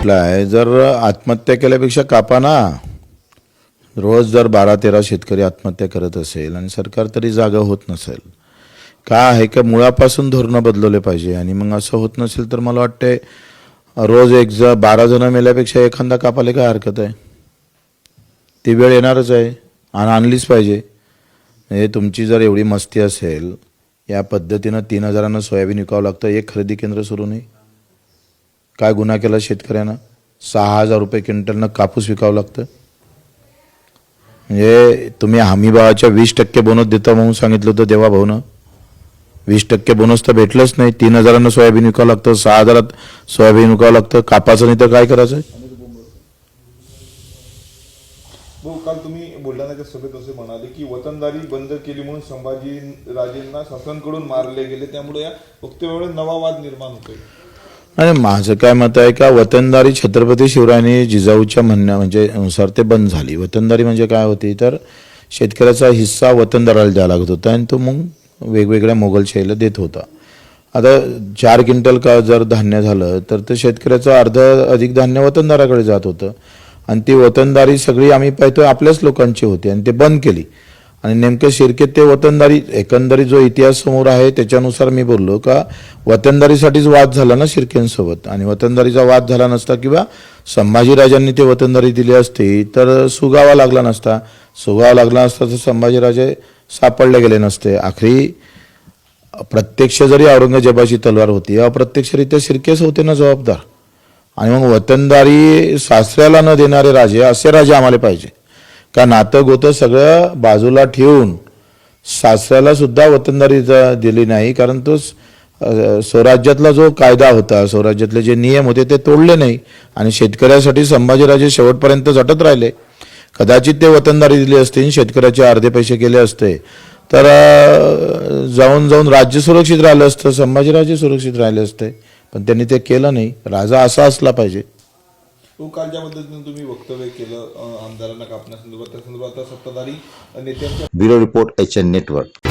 म्हटलंय जर आत्महत्या केल्यापेक्षा कापा ना. रोज जर बारा तेरा शेतकरी आत्महत्या करत असेल आणि सरकार तरी जागा होत नसेल. का आहे? का मुळापासून धोरणं बदलवले पाहिजे? आणि मग असं होत नसेल तर मला वाटते रोज एक ज बारा जण मेल्यापेक्षा एखादा कापाले काय हरकत आहे? ती वेळ येणारच आहे. आणि आणलीच पाहिजे. म्हणजे तुमची जर एवढी मस्ती असेल या पद्धतीनं तीन हजारानं सोयाबीन विकावं लागतं. एक खरेदी केंद्र सुरू नाही. काय गुन्हा केला शेतकऱ्यानं? सहा हजार रुपये क्विंटलनं कापूस विकावं लागतं. म्हणजे तुम्ही हमी भावाच्या वीस टक्के बोनस देता म्हणून सांगितलं होतं देवा भाऊनं. वीस टक्के बोनस तर भेटलंच नाही. तीन हजारानं सोयाबीन विकावं लागतं. सहा हजारात सोयाबीन विकावं लागतं. कापाचं नाही तर काय करायचं? काल तुम्ही बुलढाण्याच्या सभेत असे म्हणाले की वतनदारी बंद केली म्हणून संभाजी राजेंना शासनकडून मारले गेले. त्यामुळे या वक्तव्यामुळे नवा वाद निर्माण होतोय. आणि माझं काय मत आहे का वतनदारी छत्रपती शिवरायांनी जिजाऊच्या म्हणण्या म्हणजे नुसार ते बंद झाली. वतनदारी म्हणजे काय होती? तर शेतकऱ्याचा हिस्सा वतनदाराला द्यावा लागत होता आणि तो मग वेगवेगळ्या मोगलशाहीला देत होता. आता चार क्विंटल का जर धान्य झालं तर ते शेतकऱ्याचं अर्ध अधिक धान्य वतनदाराकडे जात होतं. आणि ती वतनदारी सगळी आम्ही पाहतो आपल्याच लोकांची होती आणि ते बंद केली. आणि नेमकं शिरकेत ते वतनदारी एकंदरीत जो इतिहास समोर आहे त्याच्यानुसार मी बोललो का वतनदारीसाठीच वाद झाला ना शिर्केंसोबत? आणि वतनदारीचा वाद झाला नसता किंवा संभाजीराजांनी ते वतनदारी दिली असती तर सुगावा लागला नसता. सुगावा लागला असता तर संभाजीराजे सापडले गेले नसते. आखरी प्रत्यक्ष जरी औरंगजेबाची तलवार होती अप्रत्यक्षरित्या शिर्केच होते ना जबाबदार. आणि मग वतनदारी सासऱ्याला न देणारे राजे असे राजे आम्हाला पाहिजे. का नातं गोतं सगळं बाजूला ठेवून सासऱ्याला सुद्धा वतनदारी दिली नाही कारण तो स्वराज्यातला जो कायदा होता स्वराज्यातले जे नियम होते ते तोडले नाही आणि शेतकऱ्यासाठी संभाजीराजे शेवटपर्यंत झटत राहिले. कदाचित ते वतनदारी दिली असती आणि शेतकऱ्याचे अर्धे पैसे केले असते. तर जाऊन जाऊन राज्य सुरक्षित राहिलं असतं संभाजीराजे सुरक्षित राहिले असते. पण त्यांनी ते केलं नाही. राजा असा असला पाहिजे. तो काल ज्या पद्धतीने तुम्ही वक्तव्य केलं आमदारांना कापण्यासंदर्भात त्या संदर्भात सत्ताधारी नेत्यांच्या bureau report H N network.